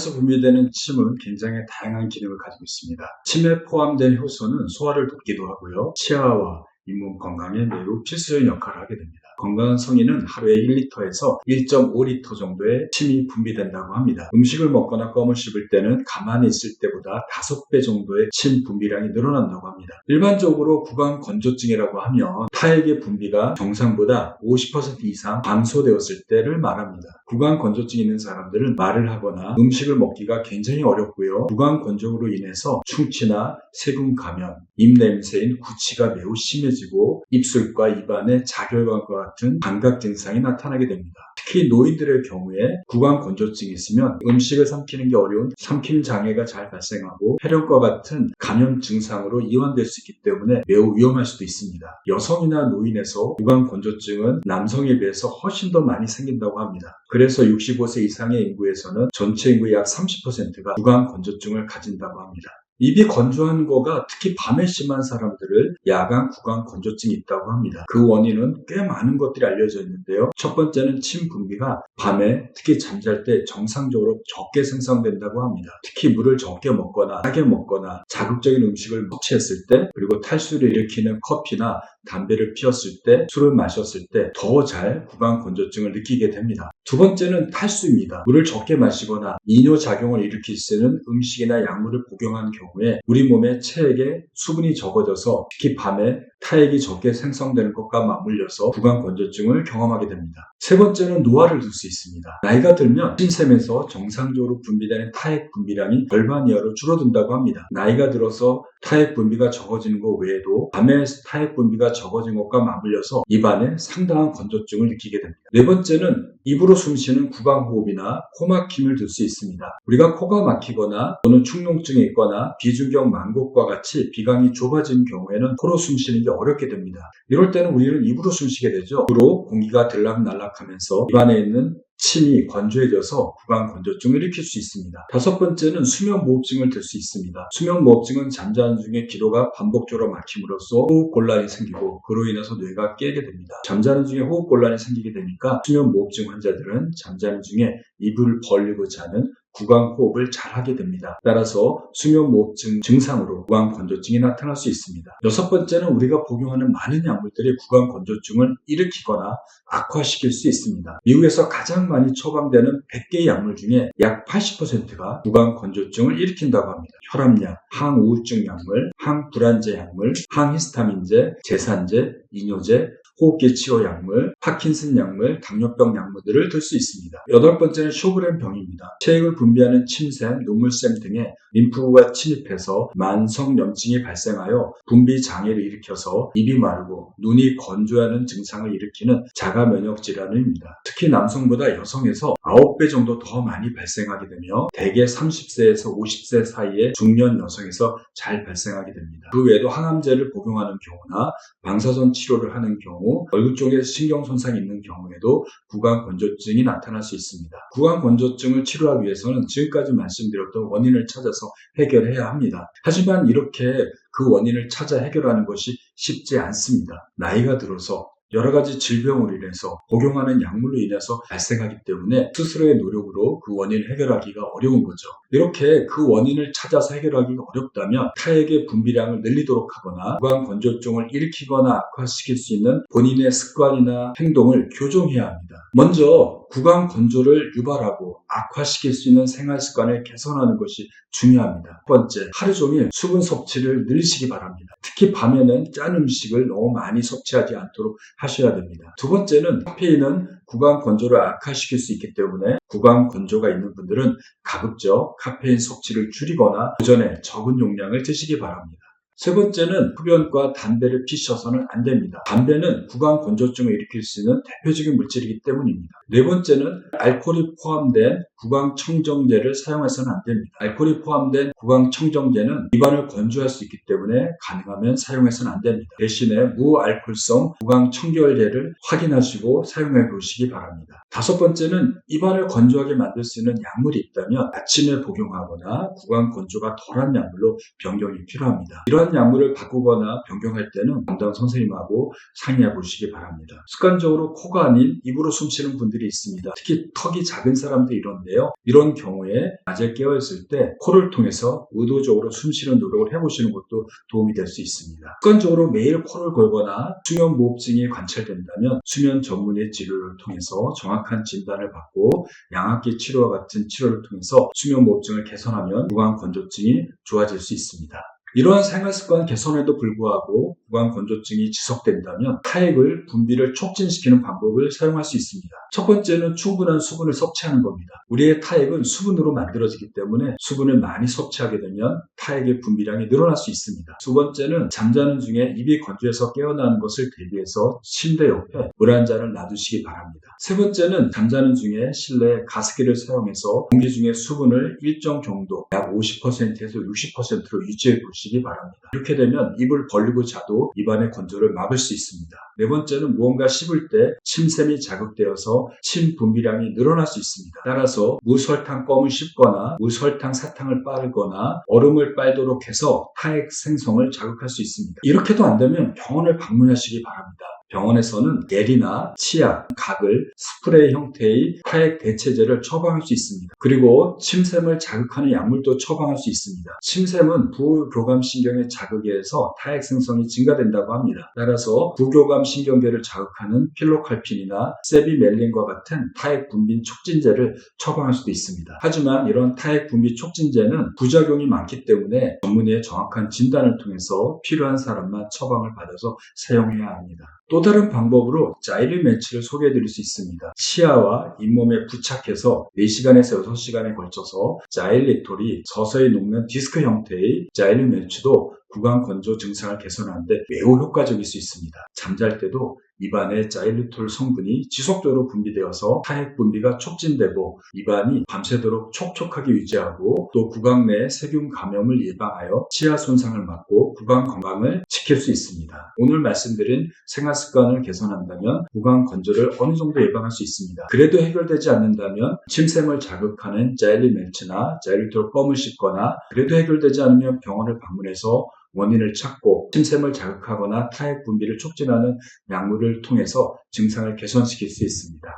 구강에서 분비되는 침은 굉장히 다양한 기능을 가지고 있습니다. 침에 포함된 효소는 소화를 돕기도 하고요. 치아와 잇몸 건강에 매우 필수적인 역할을 하게 됩니다. 건강한 성인은 하루에 1리터에서 1.5리터 정도의 침이 분비된다고 합니다. 음식을 먹거나 껌을 씹을 때는 가만히 있을 때보다 5배 정도의 침 분비량이 늘어난다고 합니다. 일반적으로 구강 건조증이라고 하면 타액의 분비가 정상보다 50% 이상 감소되었을 때를 말합니다. 구강 건조증이 있는 사람들은 말을 하거나 음식을 먹기가 굉장히 어렵고요. 구강 건조로 인해서 충치나 세균 감염, 입냄새인 구취가 매우 심해지고 입술과 입안에 자결감과 같은 감각 증상이 나타나게 됩니다. 특히 노인들의 경우에 구강 건조증이 있으면 음식을 삼키는 게 어려운 삼킴 장애가 잘 발생하고 폐렴과 같은 감염 증상으로 이완될 수 있기 때문에 매우 위험할 수도 있습니다. 여성이나 노인에서 구강 건조증은 남성에 비해서 훨씬 더 많이 생긴다고 합니다. 그래서 65세 이상의 인구에서는 전체 인구의 약 30%가 구강 건조증을 가진다고 합니다. 입이 건조한 거가 특히 밤에 심한 사람들을 야간 구강 건조증이 있다고 합니다. 그 원인은 꽤 많은 것들이 알려져 있는데요. 첫 번째는 침 분비가 밤에 특히 잠잘 때 정상적으로 적게 생성된다고 합니다. 특히 물을 적게 먹거나 짜게 먹거나 자극적인 음식을 섭취했을 때 그리고 탈수를 일으키는 커피나 담배를 피웠을 때 술을 마셨을 때 더 잘 구강 건조증을 느끼게 됩니다. 두 번째는 탈수입니다. 물을 적게 마시거나 이뇨 작용을 일으킬 수 있는 음식이나 약물을 복용한 경우에 우리 몸의 체액에 수분이 적어져서 특히 밤에 타액이 적게 생성되는 것과 맞물려서 구강 건조증을 경험하게 됩니다. 세 번째는 노화를 들수 있습니다. 나이가 들면 신샘에서 정상적으로 분비되는 타액 분비량이 절반 이하로 줄어든다고 합니다. 나이가 들어서 타액 분비가 적어지는 것 외에도 밤에 타액 분비가 적어진 것과 맞물려서 입안에 상당한 건조증을 느끼게 됩니다. 네 번째는 입으로 숨쉬는 구강호흡이나 코막힘을 들 수 있습니다. 우리가 코가 막히거나 또는 축농증이 있거나 비중경 만곡과 같이 비강이 좁아진 경우에는 코로 숨쉬는 게 어렵게 됩니다. 이럴 때는 우리는 입으로 숨쉬게 되죠. 입으로 공기가 들락날락 하면서 입안에 있는 침이 건조해져서 구강 건조증을 일으킬 수 있습니다. 다섯 번째는 수면 무호흡증을 들 수 있습니다. 수면 무호흡증은 잠자는 중에 기도가 반복적으로 막힘으로써 호흡 곤란이 생기고 그로 인해서 뇌가 깨게 됩니다. 잠자는 중에 호흡 곤란이 생기게 되니까 수면 무호흡증 환자들은 잠자는 중에 입을 벌리고 자는 구강 호흡을 잘 하게 됩니다. 따라서 수면 무호흡증 증상으로 구강 건조증이 나타날 수 있습니다. 여섯 번째는 우리가 복용하는 많은 약물들이 구강 건조증을 일으키거나 악화시킬 수 있습니다. 미국에서 가장 많이 처방되는 100개의 약물 중에 약 80%가 구강 건조증을 일으킨다고 합니다. 혈압약, 항우울증 약물, 항불안제 약물, 항히스타민제, 제산제, 이뇨제, 호흡기 치료 약물, 파킨슨 약물, 당뇨병 약물들을 들 수 있습니다. 여덟 번째는 쇼그렌 병입니다. 체액을 분비하는 침샘, 눈물샘 등의 림프가 침입해서 만성 염증이 발생하여 분비 장애를 일으켜서 입이 마르고 눈이 건조하는 증상을 일으키는 자가 면역 질환입니다. 특히 남성보다 여성에서 9배 정도 더 많이 발생하게 되며 대개 30세에서 50세 사이의 중년 여성에서 잘 발생하게 됩니다. 그 외에도 항암제를 복용하는 경우나 방사선 치료를 하는 경우, 얼굴 쪽에 신경 손상이 있는 경우에도 구강 건조증이 나타날 수 있습니다. 구강 건조증을 치료하기 위해서는 지금까지 말씀드렸던 원인을 찾아서 해결해야 합니다. 하지만 이렇게 그 원인을 찾아 해결하는 것이 쉽지 않습니다. 나이가 들어서 여러 가지 질병으로 인해서 복용하는 약물로 인해서 발생하기 때문에 스스로의 노력으로 그 원인을 해결하기가 어려운 거죠. 이렇게 그 원인을 찾아서 해결하기가 어렵다면 타액의 분비량을 늘리도록 하거나 구강 건조증을 일으키거나 악화시킬 수 있는 본인의 습관이나 행동을 교정해야 합니다. 먼저 구강 건조를 유발하고 악화시킬 수 있는 생활 습관을 개선하는 것이 중요합니다. 첫 번째, 하루 종일 수분 섭취를 늘리시기 바랍니다. 특히 밤에는 짠 음식을 너무 많이 섭취하지 않도록 하셔야 됩니다. 두 번째는 카페인은 구강 건조를 악화시킬 수 있기 때문에 구강 건조가 있는 분들은 가급적 카페인 섭취를 줄이거나 오전에 적은 용량을 드시기 바랍니다. 세 번째는 흡연과 담배를 피셔서는 안 됩니다. 담배는 구강 건조증을 일으킬 수 있는 대표적인 물질이기 때문입니다. 네 번째는 알코올이 포함된 구강 청정제를 사용해서는 안 됩니다. 알코올이 포함된 구강 청정제는 입안을 건조할 수 있기 때문에 가능하면 사용해서는 안 됩니다. 대신에 무알코올성 구강 청결제를 확인하시고 사용해 보시기 바랍니다. 다섯 번째는 입안을 건조하게 만들 수 있는 약물이 있다면 아침에 복용하거나 구강 건조가 덜한 약물로 변경이 필요합니다. 이러한 이런 약물을 바꾸거나 변경할 때는 담당 선생님하고 상의해 보시기 바랍니다. 습관적으로 코가 아닌 입으로 숨 쉬는 분들이 있습니다. 특히 턱이 작은 사람들이 이런데요. 이런 경우에 낮에 깨어있을 때 코를 통해서 의도적으로 숨 쉬는 노력을 해보시는 것도 도움이 될 수 있습니다. 습관적으로 매일 코를 골거나 수면 무호흡증이 관찰된다면 수면 전문의 치료를 통해서 정확한 진단을 받고 양압기 치료와 같은 치료를 통해서 수면 무호흡증을 개선하면 구강 건조증이 좋아질 수 있습니다. 이러한 생활 습관 개선에도 불구하고 구강 건조증이 지속된다면 타액을 분비를 촉진시키는 방법을 사용할 수 있습니다. 첫 번째는 충분한 수분을 섭취하는 겁니다. 우리의 타액은 수분으로 만들어지기 때문에 수분을 많이 섭취하게 되면 타액의 분비량이 늘어날 수 있습니다. 두 번째는 잠자는 중에 입이 건조해서 깨어나는 것을 대비해서 침대 옆에 물 한 잔을 놔두시기 바랍니다. 세 번째는 잠자는 중에 실내 가습기를 사용해서 공기 중에 수분을 일정 정도 약 50%에서 60%로 유지해 보시기 바랍니다. 이렇게 되면 입을 벌리고 자도 입안의 건조를 막을 수 있습니다. 네 번째는 무언가 씹을 때 침샘이 자극되어서 침 분비량이 늘어날 수 있습니다. 따라서 무설탕 껌을 씹거나 무설탕 사탕을 빨거나 얼음을 빨도록 해서 타액 생성을 자극할 수 있습니다. 이렇게도 안 되면 병원을 방문하시기 바랍니다. 병원에서는 겔이나 치약, 각을 스프레이 형태의 타액 대체제를 처방할 수 있습니다. 그리고 침샘을 자극하는 약물도 처방할 수 있습니다. 침샘은 부교감 신경의 자극에 의해서 타액 생성이 증가된다고 합니다. 따라서 부교감 신경계를 자극하는 필로칼핀이나 세비멜린과 같은 타액 분비 촉진제를 처방할 수도 있습니다. 하지만 이런 타액 분비 촉진제는 부작용이 많기 때문에 전문의의 정확한 진단을 통해서 필요한 사람만 처방을 받아서 사용해야 합니다. 또 다른 방법으로 자일리 매치를 소개해 드릴 수 있습니다. 치아와 잇몸에 부착해서 4시간에서 6시간에 걸쳐서 자일리톨이 서서히 녹는 디스크 형태의 자일리 매치도 구강 건조 증상을 개선하는데 매우 효과적일 수 있습니다. 잠잘 때도 입안에 자일리톨 성분이 지속적으로 분비되어서 타액 분비가 촉진되고 입안이 밤새도록 촉촉하게 유지하고 또 구강 내 세균 감염을 예방하여 치아 손상을 막고 구강 건강을 지킬 수 있습니다. 오늘 말씀드린 생활 습관을 개선한다면 구강 건조를 어느 정도 예방할 수 있습니다. 그래도 해결되지 않는다면 침샘을 자극하는 자일리 멜치나 자일리톨 껌을 씹거나 그래도 해결되지 않으면 병원을 방문해서 원인을 찾고 침샘을 자극하거나 타액 분비를 촉진하는 약물을 통해서 증상을 개선시킬 수 있습니다.